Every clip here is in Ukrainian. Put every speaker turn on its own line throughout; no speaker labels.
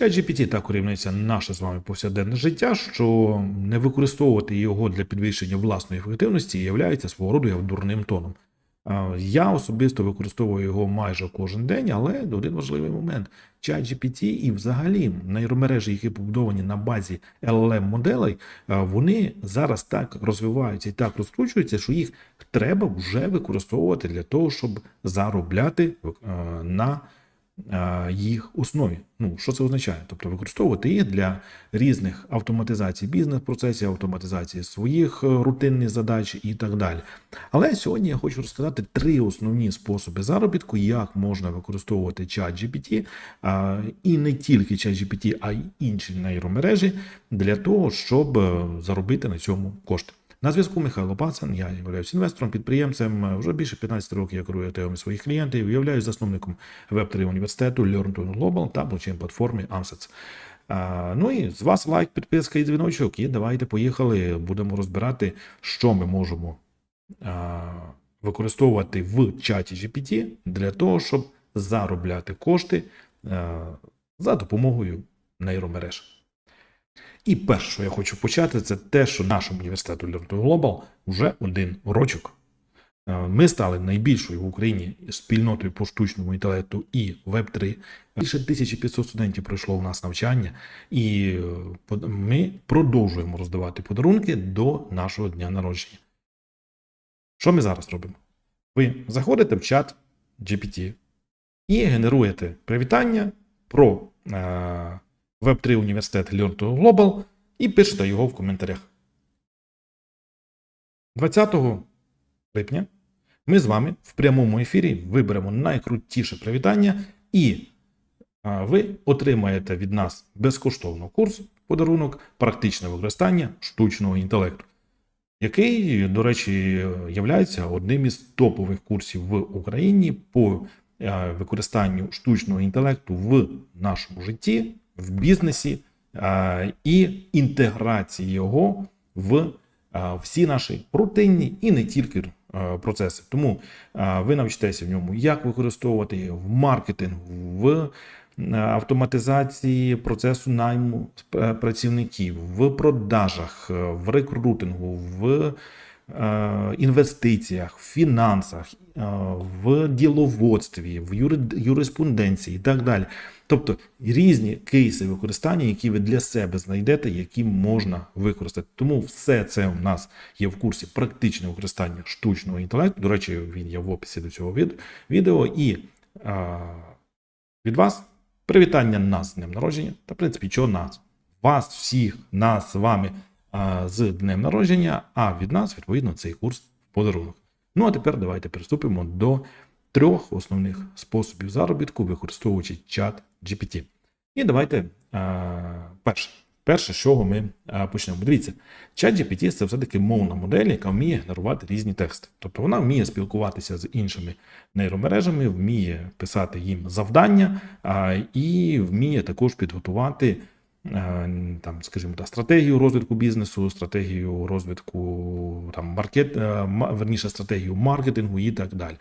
ChatGPT так урівнюється наше з вами повсякденне життя, що не використовувати його для підвищення власної ефективності є свого роду дурним тоном. Я особисто використовую його майже кожен день, але один важливий момент. ChatGPT і взагалі нейромережі, які побудовані на базі LLM-моделей, вони зараз так розвиваються і так розкручуються, що їх треба вже використовувати для того, щоб заробляти на їх основі. Ну, що це означає? Тобто використовувати їх для різних автоматизацій бізнес-процесів, автоматизації своїх е, рутинних задач і так далі. Але сьогодні я хочу розказати три основні способи заробітку, як можна використовувати ChatGPT, а, і не тільки ChatGPT, а й інші нейромережі для того, щоб е, заробити на цьому кошти. На зв'язку Михайло Пацан, я являюсь інвестором, підприємцем. Вже більше 15 років я керую ТЕОМ своїх клієнтів, являюсь засновником веб-3 університету Learn to Global та блокчейн-платформи Amsets. Ну і з вас лайк, підписка і дзвіночок. І давайте поїхали. Будемо розбирати, що ми можемо використовувати в чаті GPT для того, щоб заробляти кошти за допомогою нейромереж. І перше, що я хочу почати, це те, що нашому університету to Global вже один рочок. Е, Ми стали найбільшою в Україні спільнотою по штучному інтелекту і Web3. Більше 1500 студентів пройшло у нас навчання, і е, ми продовжуємо роздавати подарунки до нашого дня народження. Що ми зараз робимо? Ви заходите в чат GPT і генеруєте привітання про е, Web3 університет Learn to Global і пишете його в коментарях. 20 липня ми з вами в прямому ефірі виберемо найкрутіше привітання, і ви отримаєте від нас безкоштовно курс подарунок практичне використання штучного інтелекту, який, до речі, є одним із топових курсів в Україні по використанню штучного інтелекту в нашому житті, в бізнесі і інтеграції його в всі наші рутинні і не тільки процеси. Тому ви навчитеся в ньому, як використовувати в маркетингу, в автоматизації процесу найму е, працівників, в продажах, е, в рекрутингу, в інвестиціях, в фінансах, е, в діловодстві, в юри- юриспруденції і так далі. Тобто різні кейси використання, які ви для себе знайдете, які можна використати. Тому все це у нас є в курсі практичне використання штучного інтелекту. До речі, він є в описі до цього відео. І а, від вас привітання нас з днем народження. Та, в принципі, чого нас? Вас всіх, нас з вами з днем народження, а від нас, відповідно, цей курс в подарунок. Ну а тепер давайте приступимо до трьох основних способів заробітку, використовуючи чат GPT. І давайте перше. Перше, з чого ми почнемо. Дивіться, чат GPT це все-таки мовна модель, яка вміє генерувати різні тексти. Тобто вона вміє спілкуватися з іншими нейромережами, вміє писати їм завдання і вміє також підготувати там, скажімо так, стратегію розвитку бізнесу, стратегію розвитку там, маркет, е, верніше, стратегію маркетингу і так далі.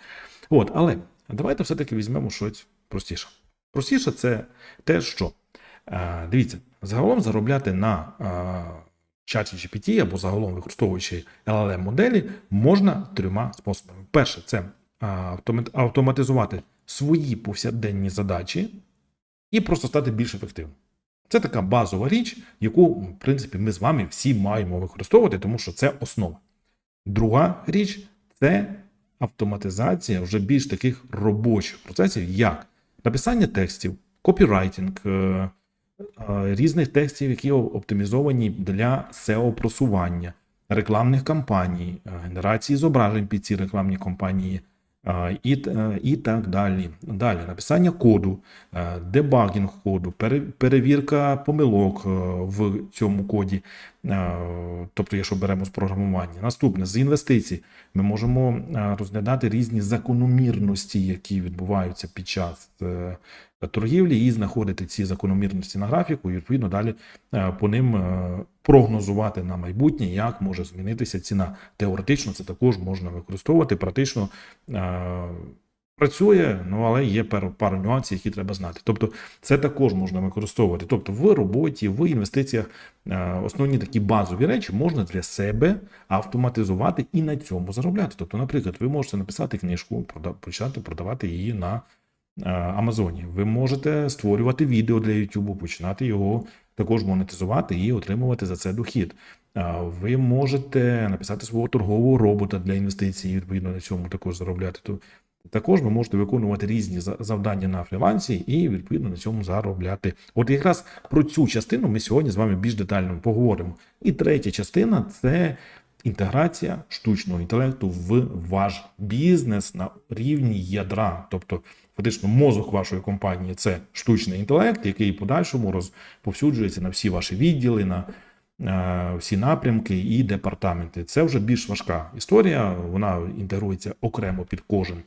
От, але давайте все-таки візьмемо щось простіше. Простіше це те, що е, дивіться, загалом заробляти на е, чаті GPT або загалом використовуючи LLM моделі, можна трьома способами. Перше, це е, автоматизувати свої повсякденні задачі і просто стати більш ефективним. Це така базова річ, яку, в принципі, ми з вами всі маємо використовувати, тому що це основа. Друга річ це автоматизація вже більш таких робочих процесів, як написання текстів, копірайтинг, е, е, різних текстів, які оптимізовані для SEO-просування, рекламних кампаній, е, генерації зображень під ці рекламні кампанії. І, е, і так далі. Далі написання коду, е, дебагінг коду, перевірка помилок е, в цьому коді. Тобто, якщо беремо з програмування. Наступне з інвестицій ми можемо розглядати різні закономірності, які відбуваються під час торгівлі, і знаходити ці закономірності на графіку, і відповідно далі е, по ним е, прогнозувати на майбутнє, як може змінитися ціна. Теоретично це також можна використовувати, практично е, Працює, ну але є пару, нюансів, які треба знати. Тобто, це також можна використовувати. Тобто, в роботі, в інвестиціях основні такі базові речі можна для себе автоматизувати і на цьому заробляти. Тобто, наприклад, ви можете написати книжку, почати продавати її на Амазоні. Ви можете створювати відео для YouTube, починати його також монетизувати і отримувати за це дохід. Ви можете написати свого торгового робота для інвестицій, відповідно на цьому також заробляти. Також ви можете виконувати різні завдання на фрілансі і відповідно на цьому заробляти. От якраз про цю частину ми сьогодні з вами більш детально поговоримо. І третя частина це інтеграція штучного інтелекту в ваш бізнес на рівні ядра. Тобто, фактично, мозок вашої компанії це штучний інтелект, який подальшому розповсюджується на всі ваші відділи, на е, всі напрямки і департаменти. Це вже більш важка історія. Вона інтегрується окремо під кожен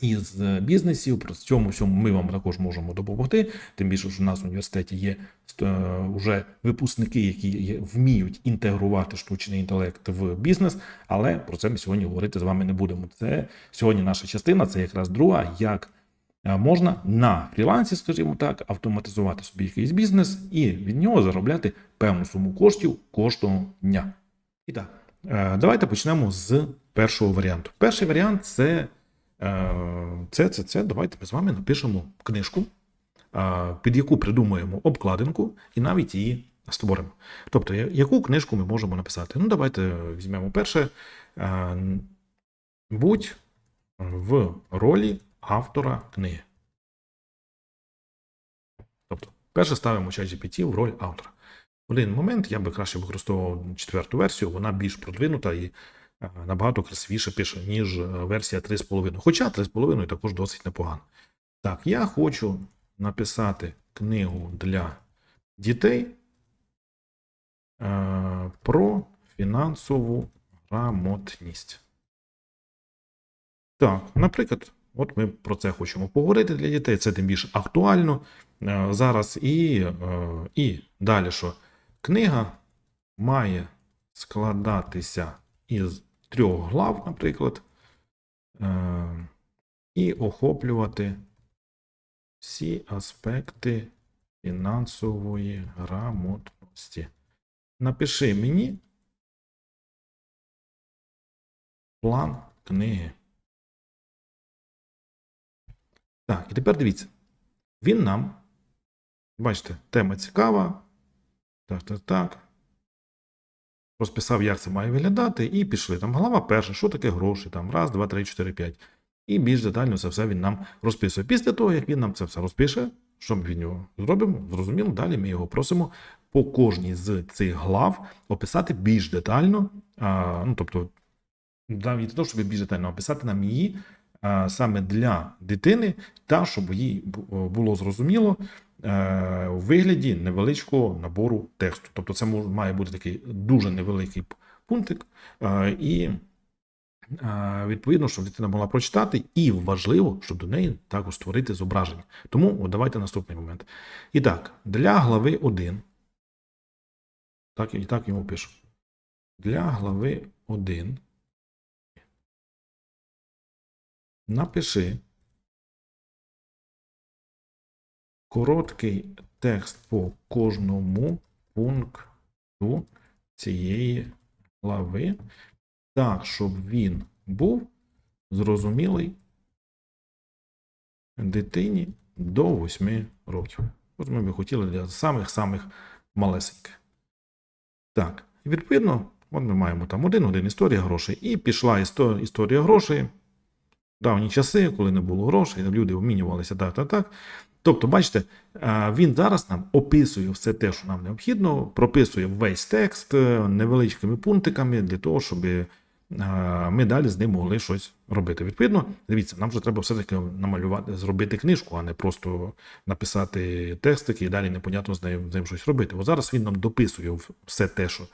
із е, бізнесів. Про цьому всьому ми вам також можемо допомогти. Тим більше, що в нас в університеті є е, вже випускники, які вміють інтегрувати штучний інтелект в бізнес. Але про це ми сьогодні говорити з вами не будемо. Це сьогодні наша частина, це якраз друга, як е, можна на фрілансі, скажімо так, автоматизувати собі якийсь бізнес і від нього заробляти певну суму коштів кожного дня. І так, е, давайте почнемо з першого варіанту. Перший варіант це, е, це, це, це. Давайте ми з вами напишемо книжку, е, під яку придумаємо обкладинку і навіть її створимо. Тобто, яку книжку ми можемо написати? Ну, давайте візьмемо перше. Е, Будь в ролі автора книги. Тобто, перше ставимо ChatGPT в роль автора. В один момент я би краще використовував четверту версію, вона більш продвинута і е, набагато красивіше пише, ніж е, версія 3.5. Хоча 3.5 також досить непогано. Так, я хочу написати книгу для дітей е, про фінансову грамотність. Так, наприклад, от ми про це хочемо поговорити для дітей. Це тим більше актуально е, зараз. І, е, і далі, що книга має складатися із трьох глав, наприклад, е, і охоплювати всі аспекти фінансової грамотності. Напиши мені план книги. Так, і тепер дивіться. Він нам, бачите, тема цікава. Так, так, так. Розписав, як це має виглядати, і пішли. Там глава перша, що таке гроші, там раз, два, три, чотири, п'ять. І більш детально це все він нам розписує. Після того, як він нам це все розпише, що ми від нього зробимо, зрозуміло, далі ми його просимо по кожній з цих глав описати більш детально, а, ну, тобто, навіть не то, щоб більш детально описати нам її а, саме для дитини, та щоб їй було зрозуміло у вигляді невеличкого набору тексту. Тобто, це має бути такий дуже невеликий пунктик, е, і е, відповідно, щоб дитина могла прочитати, і важливо, щоб до неї також створити зображення. Тому от давайте наступний момент. І так, для глави 1. Так, і так йому пишу. Для глави 1 напиши короткий текст по кожному пункту цієї глави, так, щоб він був зрозумілий дитині до 8 років. От ми би хотіли для самих-самих малесеньких. Так, відповідно, от ми маємо там один-один історія грошей. І пішла істо- історія грошей. Давні часи, коли не було грошей, люди обмінювалися так, так, так. Тобто, бачите, він зараз нам описує все те, що нам необхідно, прописує весь текст е, невеличкими пунктиками для того, щоб е, ми далі з ним могли щось робити. Відповідно, дивіться, нам вже треба все-таки намалювати, зробити книжку, а не просто написати текстики і далі непонятно з ним, з ним щось робити. Бо зараз він нам дописує все те, що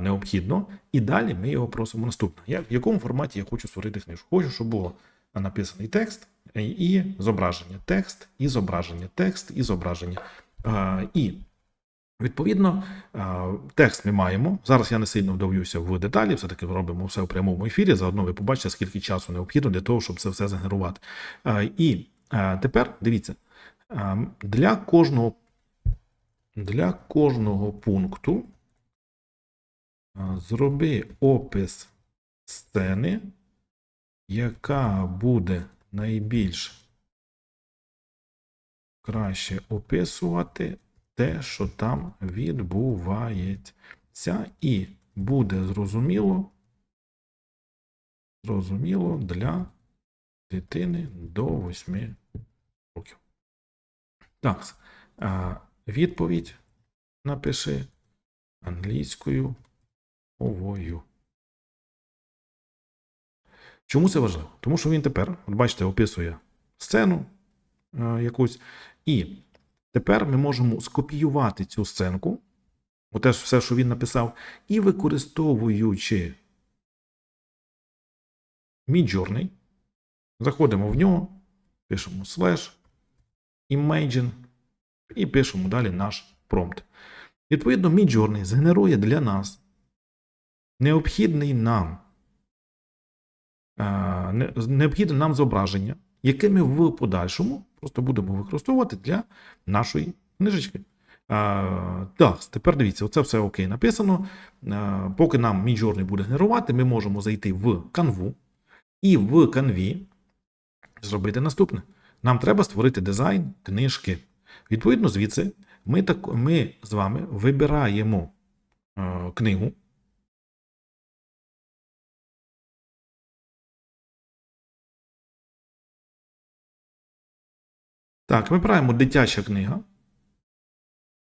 необхідно, і далі ми його просимо наступне. Я, в якому форматі я хочу створити книжку? Хочу, щоб було написаний текст е, і зображення. Текст і зображення, текст і зображення. І Відповідно, текст ми маємо. Зараз я не сильно вдавлюся в деталі, все-таки робимо все в прямому ефірі. Заодно ви побачите, скільки часу необхідно для того, щоб це все згенерувати. Е, І тепер дивіться, для кожного, для кожного пункту зроби опис сцени, яка буде найбільш краще описувати те, що там відбувається, і буде зрозуміло, зрозуміло для дитини до 8 років. Так, відповідь напиши англійською мовою. Чому це важливо? Тому що він тепер, от бачите, описує сцену е, якусь, і тепер ми можемо скопіювати цю сценку, оте ж все, що він написав, і використовуючи Midjourney, заходимо в нього, пишемо slash, imagine і пишемо далі наш промпт. Відповідно, Midjourney згенерує для нас необхідний нам необхідне нам зображення, яке ми в подальшому просто будемо використовувати для нашої книжечки. Так, тепер дивіться, оце все окей написано. Поки нам Midjourney буде генерувати, ми можемо зайти в канву і в канві зробити наступне. Нам треба створити дизайн книжки. Відповідно, звідси ми, так, ми з вами вибираємо е, книгу. Так, вибираємо дитяча книга.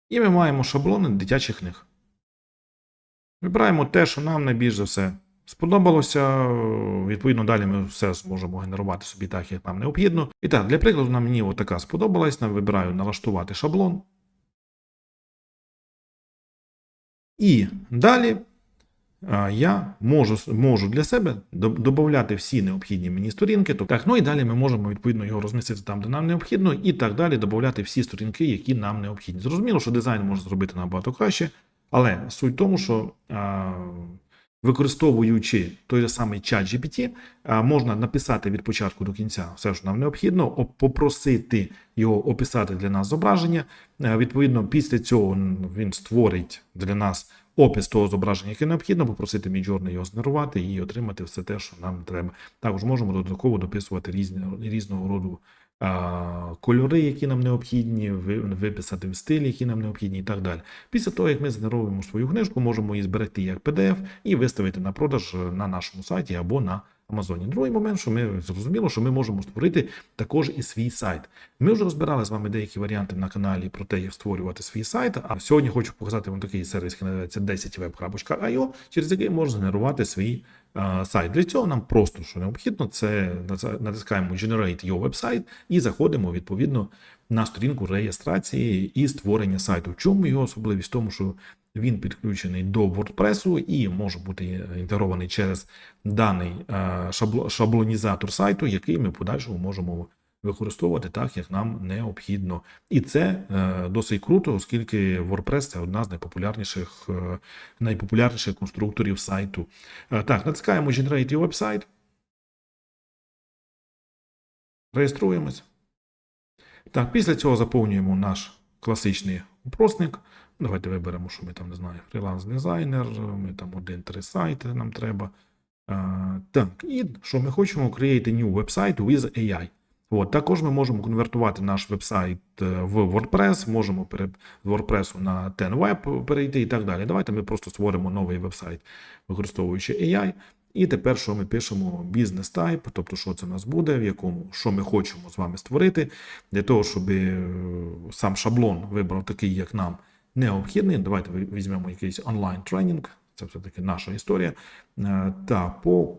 І ми маємо шаблони дитячих книг. Вибираємо те, що нам найбільш за все сподобалося. Відповідно, далі ми все зможемо генерувати собі так, як нам необхідно. І так, для прикладу, нам мені отака сподобалась. Вибираю налаштувати шаблон. І далі я можу, можу для себе додати всі необхідні мені сторінки. Тобто, так, ну і далі ми можемо відповідно його розмістити там, де нам необхідно, і так далі додати всі сторінки, які нам необхідні. Зрозуміло, що дизайн може зробити набагато краще, але суть в тому, що використовуючи той же самий чат GPT, можна написати від початку до кінця все, що нам необхідно, попросити його описати для нас зображення. Е, Відповідно, після цього він створить для нас опис того зображення, яке необхідно, попросити Midjourney його згенерувати і отримати все те, що нам треба. Також можемо додатково дописувати різні, різного роду а, кольори, які нам необхідні, виписати в стилі, які нам необхідні, і так далі. Після того, як ми згенеруємо свою книжку, можемо її зберегти як PDF і виставити на продаж на нашому сайті або на Амазоні. Другий момент, що ми зрозуміло, що ми можемо створити також і свій сайт. Ми вже розбирали з вами деякі варіанти на каналі про те, як створювати свій сайт. А сьогодні хочу показати вам такий сервіс, який називається 10web.io, через який можна генерувати свій е, сайт. Для цього нам просто що необхідно, це натискаємо Generate Your Website і заходимо відповідно на сторінку реєстрації і створення сайту. Чому його особливість? В тому, що він підключений до WordPress і може бути інтегрований через даний е, шаблонізатор сайту, який ми подальшому можемо використовувати так, як нам необхідно. І це е, досить круто, оскільки WordPress це одна з найпопулярніших, е, найпопулярніших конструкторів сайту. Так, натискаємо Generate Your Website. Реєструємось. Так, після цього заповнюємо наш класичний опросник. Давайте виберемо, що ми там не знаю, фріланс-дизайнер, ми там один-три сайти нам треба. А, так, і що ми хочемо create new website with AI. От, також ми можемо конвертувати наш вебсайт е, в WordPress, можемо з WordPress на TenWeb перейти і так далі. Давайте ми просто створимо новий вебсайт, використовуючи AI. І тепер, що ми пишемо бізнес type, тобто, що це у нас буде, в якому що ми хочемо з вами створити, для того, щоб е, сам шаблон вибрав такий, як нам необхідний. Давайте візьмемо якийсь онлайн тренінг, це все-таки наша історія. Е, Та по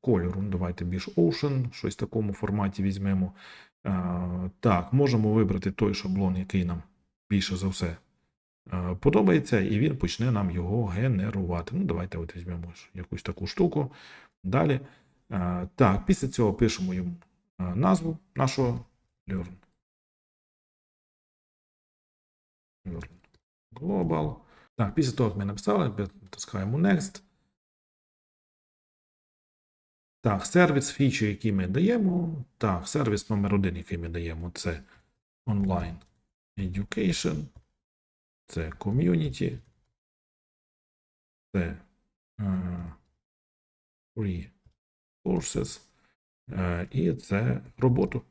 кольору, ну, давайте більш Ocean, щось в такому форматі візьмемо. Е, Так, можемо вибрати той шаблон, який нам більше за все подобається, і він почне нам його генерувати. Ну, давайте от візьмемо якусь таку штуку. Далі. Е, Так, після цього пишемо йому е, назву нашого Learn. Learn. Global. Так, після того, як ми написали, натискаємо Next. Так, сервіс фічі, який ми даємо. Так, сервіс номер один, який ми даємо, це Online Education. Це Community. Це е, Free Courses. Е, і це роботу.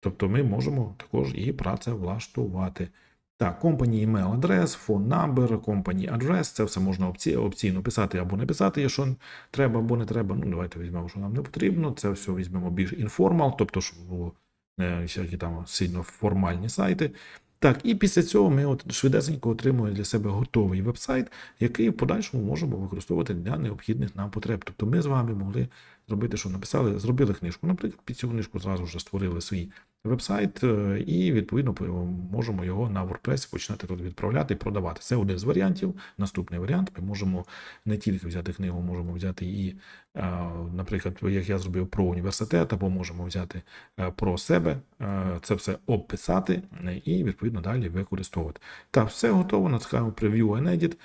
Тобто ми можемо також і працевлаштувати. Так, company email адрес, phone number, company адрес, це все можна опці- опційно писати або не писати, якщо треба або не треба. Ну, давайте візьмемо, що нам не потрібно. Це все візьмемо більш інформал, тобто, щоб було не всякі там сильно формальні сайти. Так, і після цього ми от швидесенько отримуємо для себе готовий веб-сайт, який в подальшому можемо використовувати для необхідних нам потреб. Тобто ми з вами могли зробити, що написали, зробили книжку. Наприклад, під цю книжку зразу вже створили свій веб-сайт, е, і відповідно можемо його на WordPress починати відправляти і продавати. Це один з варіантів. Наступний варіант: ми можемо не тільки взяти книгу, можемо взяти і, е, наприклад, як я зробив про університет, або можемо взяти е, про себе, це все описати е, і відповідно далі використовувати. Так, все готово. Натискаємо Preview and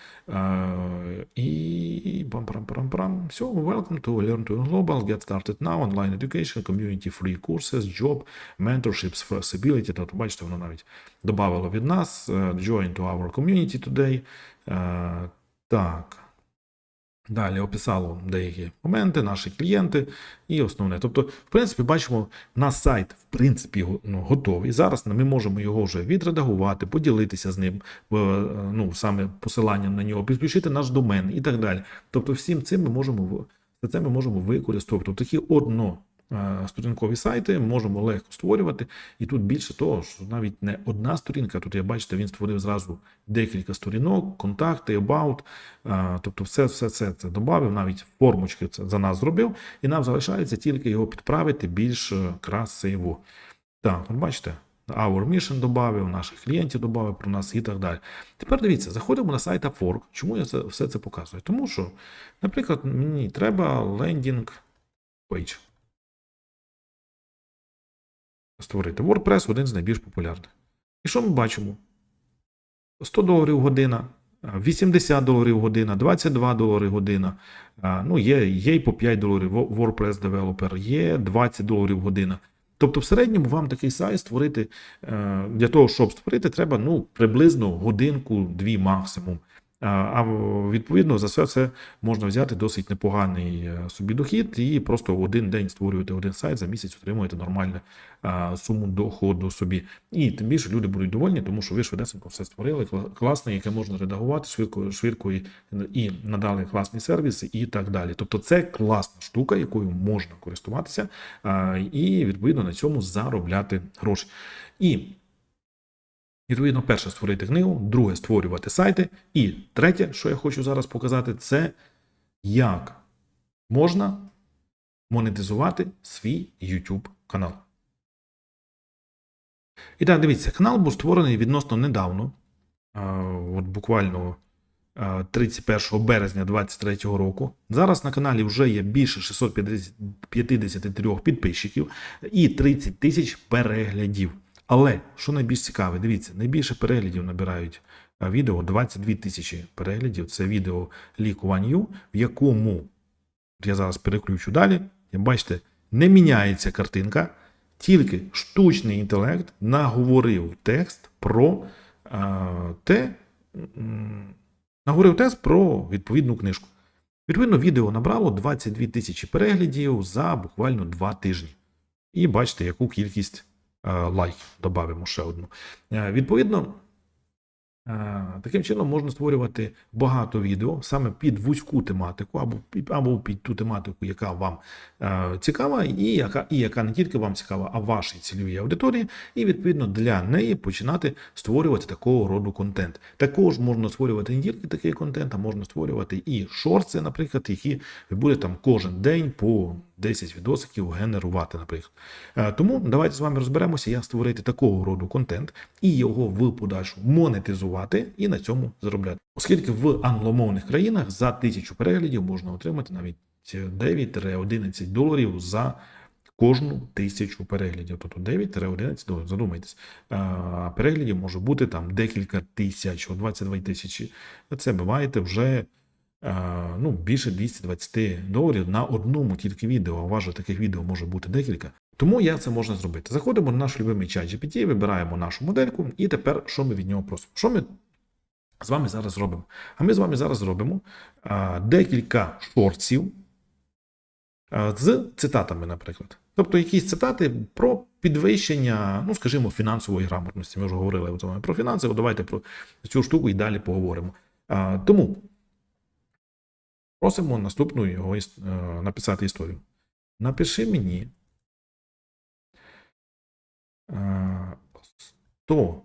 І пам-парам-парам-парам. Все, welcome to Learn to Global. Get started now. Online education, community free courses, job, mentorships, flexibility. Тобто, бачите, воно навіть додавало від нас. е, Join to our community today. Е, Так. Далі описало деякі моменти, наші клієнти і основне. Тобто, в принципі, бачимо, наш сайт в принципі ну, готовий. Зараз ми можемо його вже відредагувати, поділитися з ним, е, ну саме посиланням на нього, підключити наш домен і так далі. Тобто, всім цим ми можемо це ми можемо використовувати. Тобто, такі одно. Е, Сторінкові сайти можемо легко створювати, і тут більше того, що навіть не одна сторінка. Тут я бачите, він створив зразу декілька сторінок, контакти, about. е, Тобто, все, все це, це додав, навіть формочки це за нас зробив, і нам залишається тільки його підправити більш е, красиво. Так, от бачите, Our Mission додав, наших клієнтів додав про нас і так далі. Тепер дивіться, заходимо на сайт Upwork. Чому я це, все це показую? Тому що, наприклад, мені треба лендінг пейдж. Створити. WordPress один з найбільш популярних. І що ми бачимо? 100 доларів година, 80 доларів година, 22 долари година. Ну, є, є і по 5 доларів WordPress Developer, є 20 доларів година. Тобто, в середньому вам такий сайт створити е, для того, щоб створити, треба ну, приблизно годинку-дві максимум. А, А відповідно за все це можна взяти досить непоганий е, собі дохід і просто один день створюєте один сайт, за місяць отримуєте нормальну суму доходу собі. І тим більше люди будуть довольні, тому що ви швидесенько все створили, класне, яке можна редагувати швидко, швидко і, і надали класні сервіси і так далі. Тобто це класна штука, якою можна користуватися і відповідно на цьому заробляти гроші. І Відповідно, перше створити книгу, друге створювати сайти. І третє, що я хочу зараз показати, це як можна монетизувати свій YouTube канал. І так, дивіться, канал був створений відносно недавно, от буквально 31 березня 2023 року. Зараз на каналі вже є більше 653 підписчиків і 30 тисяч переглядів. Але що найбільш цікаве, дивіться, найбільше переглядів набирають відео 22 тисячі переглядів. Це відео лікуванню, в якому я зараз переключу далі. Як бачите, не міняється картинка, тільки штучний інтелект наговорив текст про а, те, наговорив текст про відповідну книжку. Відповідно, відео набрало 22 тисячі переглядів за буквально 2 тижні. І бачите, яку кількість е, лайків додамо ще одну. Е, Відповідно, е, таким чином можна створювати багато відео саме під вузьку тематику, або, або під ту тематику, яка вам цікава, і яка, і яка не тільки вам цікава, а вашій цільовій аудиторії, і відповідно для неї починати створювати такого роду контент. Також можна створювати не тільки такий контент, а можна створювати і шорти, наприклад, які ви будете там кожен день по 10 відосиків генерувати, наприклад. Е, Тому давайте з вами розберемося, як створити такого роду контент і його в подальшому монетизувати і на цьому заробляти. Оскільки в англомовних країнах за тисячу переглядів можна отримати навіть 9-11 доларів за кожну тисячу переглядів. Тобто 9-11, ну, задумайтесь, переглядів може бути там декілька тисяч, о 22 тисячі. Це ви маєте вже ну, більше 220 доларів на одному тільки відео. А у вас же таких відео може бути декілька. Тому як це можна зробити? Заходимо на наш любимий чат GPT, вибираємо нашу модельку, і тепер що ми від нього просимо? Що ми з вами зараз зробимо? А ми з вами зараз зробимо а, декілька шортсів а, з цитатами, наприклад. Тобто якісь цитати про підвищення, ну скажімо, фінансової грамотності. Ми вже говорили про фінанси, давайте про цю штуку і далі поговоримо. Тому просимо наступну його е, написати історію. Напиши мені е, 100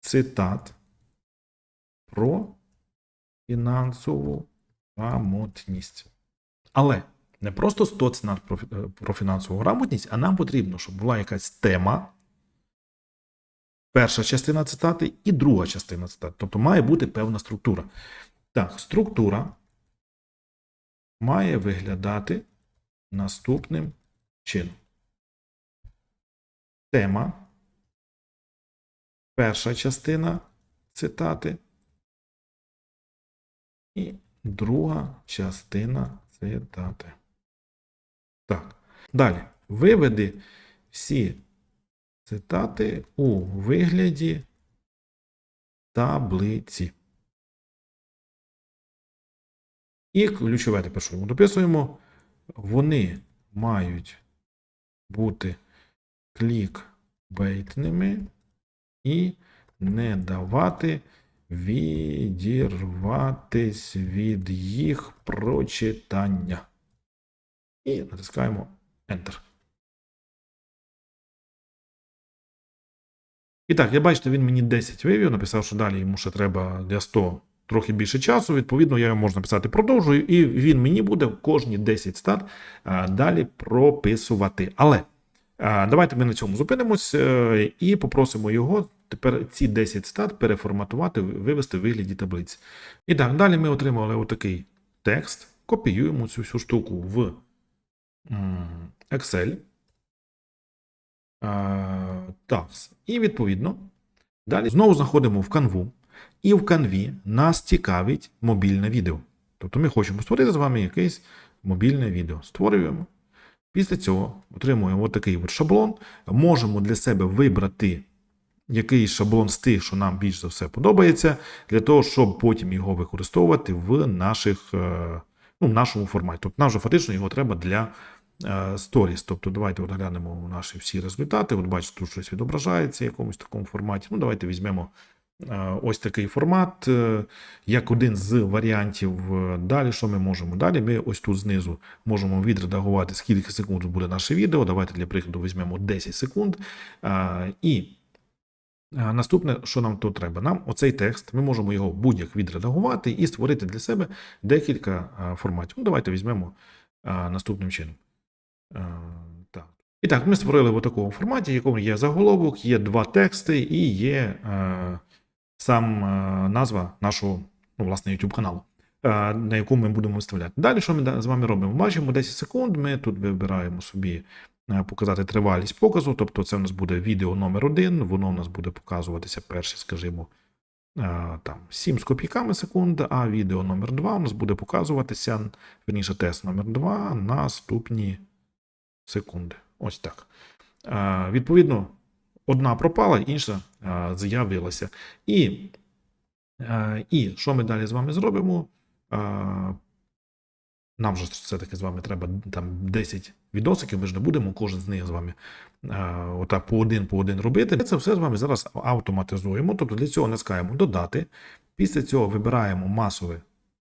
цитат про фінансову грамотність. Але не просто 100 цитат е, про фінансову грамотність, а нам потрібно, щоб була якась тема, перша частина цитати і друга частина цитати. Тобто має бути певна структура. Так, структура має виглядати наступним чином. Тема. Перша частина цитати. І друга частина цитати. Так. Далі. Виведи всі цитати у вигляді таблиці. І ключове тепер, що ми дописуємо, вони мають бути клікбейтними і не давати відірватись від їх прочитання. І натискаємо Enter. І так, я бачите, він мені 10 вивів, написав, що далі йому ще треба для 100 трохи більше часу. Відповідно, я йому можу написати продовжую, і він мені буде кожні 10 стат далі прописувати. Але давайте ми на цьому зупинимось е, і попросимо його тепер ці 10 стат переформатувати, вивести в вигляді таблиці. І так, далі ми отримали отакий текст, копіюємо цю всю штуку в Excel. Так, і відповідно, далі знову заходимо в канву, і в канві нас цікавить мобільне відео. Тобто ми хочемо створити з вами якесь мобільне відео. Створюємо. Після цього отримуємо отакий от шаблон. Можемо для себе вибрати якийсь шаблон з тих, що нам більш за все подобається, для того, щоб потім його використовувати в наших, е, ну, в нашому форматі. Тобто нам вже фактично його треба для е, сторіс. Тобто, давайте от глянемо наші всі результати. От бачите, тут щось відображається в якомусь такому форматі. Ну, давайте візьмемо е, ось такий формат, е, як один з варіантів. Е, Далі, що ми можемо? Далі ми ось тут знизу можемо відредагувати, скільки секунд буде наше відео. Давайте для прикладу візьмемо 10 секунд. І Наступне, що нам тут треба? Нам оцей текст, ми можемо його будь-як відредагувати і створити для себе декілька форматів. Ну, давайте візьмемо наступним чином. І так, ми створили в такому форматі, в якому є заголовок, є два тексти і є сам назва нашого, ну, власне, YouTube каналу, на якому ми будемо виставляти. Далі, що ми з вами робимо? Бачимо 10 секунд, ми тут вибираємо собі е, показати тривалість показу. Тобто це у нас буде відео номер один, воно у нас буде показуватися перші, скажімо, е, там 7 з копійками секунд, а відео номер 2 у нас буде показуватися, верніше, тест номер 2 наступні секунди. Ось так. Е, Відповідно, одна пропала, інша е, з'явилася. І, е, і що ми далі з вами зробимо? Е, нам же все-таки з вами треба там 10 відосиків, ми ж не будемо кожен з них з вами е, отак по один по один робити. Це все з вами зараз автоматизуємо. Тобто для цього натискаємо додати. Після цього вибираємо масове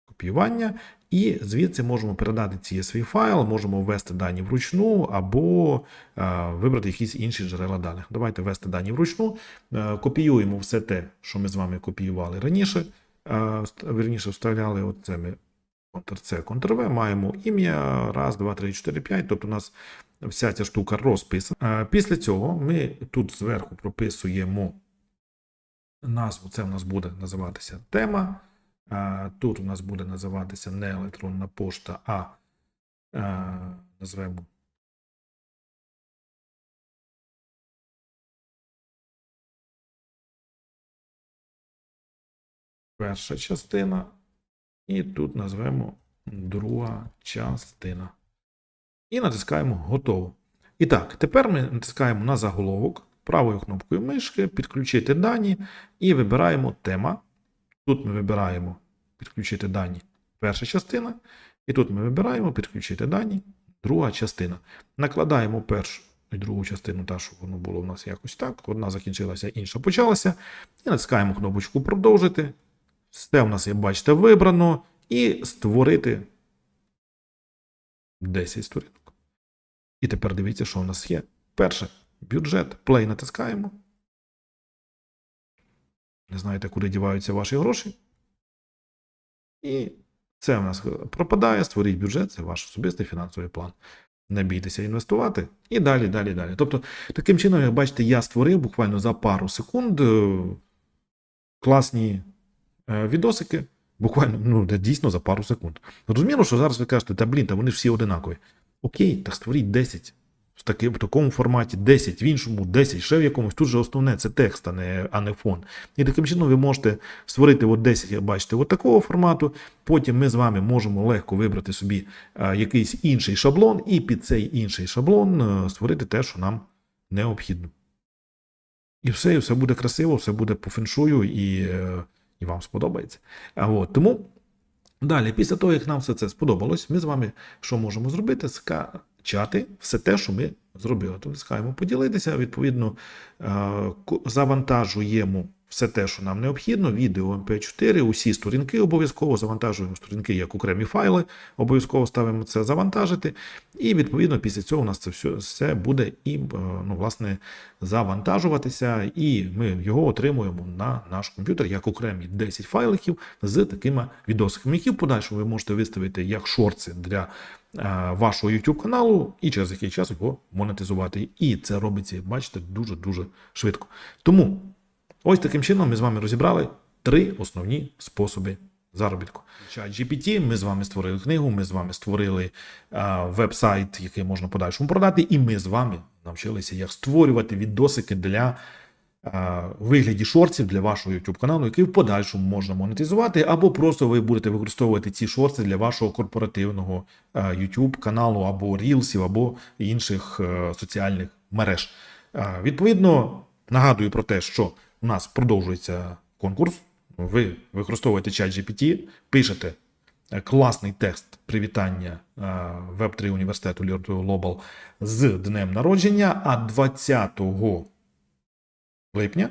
копіювання, і звідси можемо передати CSV файл, можемо ввести дані вручну або е, вибрати якісь інші джерела даних. Давайте ввести дані вручну, е, копіюємо все те, що ми з вами копіювали раніше. Е, Вірніше, вставляли оце ми Ctrl-C, Ctrl-V, маємо ім'я, раз, два, три, чотири, п'ять. Тобто у нас вся ця штука розписана. Після цього ми тут зверху прописуємо назву. Це у нас буде називатися тема. Тут у нас буде називатися не електронна пошта, а е, назвемо. Перша частина. І тут назвемо друга частина. І натискаємо готово. І так, тепер ми натискаємо на заголовок правою кнопкою мишки, підключити дані і вибираємо тема. Тут ми вибираємо підключити дані перша частина. І тут ми вибираємо підключити дані друга частина. Накладаємо першу і другу частину, та, щоб воно було у нас якось так. Одна закінчилася, інша почалася. І натискаємо кнопочку продовжити. Все у нас, як бачите, вибрано. І створити 10 сторінок. І тепер дивіться, що у нас є. Перше, бюджет. Play натискаємо. Не знаєте, куди діваються ваші гроші. І це в нас пропадає. Створіть бюджет, це ваш особистий фінансовий план. Не бійтеся інвестувати. І далі, далі, далі. Тобто, таким чином, як бачите, я створив буквально за пару секунд е, класні е, відосики. Буквально, ну, дійсно за пару секунд. Розуміло, що зараз ви кажете, та блін, та вони всі одинакові. Окей, так створіть 10 в, таки, в такому форматі, 10 в іншому, 10 ще в якомусь. Тут же основне це текст, а не, а не фон. І таким чином ви можете створити от 10, як бачите, от такого формату. Потім ми з вами можемо легко вибрати собі якийсь інший шаблон, і під цей інший шаблон а, створити те, що нам необхідно. І все, і все буде красиво, все буде по феншую, і, е, і вам сподобається. От, тому далі, після того, як нам все це сподобалось, ми з вами що можемо зробити? Скачати все те, що ми зробили. Тобто скаємо поділитися, відповідно, е, завантажуємо все те, що нам необхідно, відео MP4, усі сторінки обов'язково завантажуємо сторінки як окремі файли, обов'язково ставимо це завантажити. І відповідно після цього у нас це все, все буде і е, ну, власне завантажуватися, і ми його отримуємо на наш комп'ютер як окремі 10 файликів з такими відосиками, які в подальшому ви можете виставити як шорти для вашого YouTube каналу, і через який час його монетизувати. І це робиться, як бачите, дуже дуже швидко. Тому ось таким чином ми з вами розібрали три основні способи заробітку. GPT, ми з вами створили книгу, ми з вами створили е, веб-сайт, який можна подальшому продати, і ми з вами навчилися, як створювати відосики для е, вигляді шортів для вашого YouTube каналу, який в подальшому можна монетизувати, або просто ви будете використовувати ці шорти для вашого корпоративного е, YouTube каналу, або рілсів, або інших е, соціальних мереж. Е, Відповідно, нагадую про те, що у нас продовжується конкурс. Ви використовуєте чат GPT, пишете е, класний текст привітання е, Web3 університету Global з днем народження, а 20 липня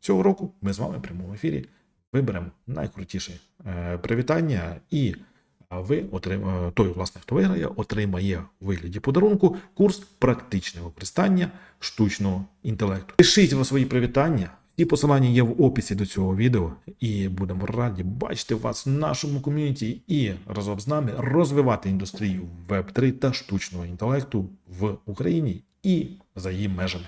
цього року ми з вами в прямому ефірі виберемо найкрутіше е, привітання, і ви отрим... е, той, власне, хто виграє, отримає у вигляді подарунку курс практичного використання штучного інтелекту. Пишіть ви свої привітання. Всі посилання є в описі до цього відео, і будемо раді бачити вас в нашому ком'юніті і разом з нами розвивати індустрію Web3 та штучного інтелекту в Україні і за її межами.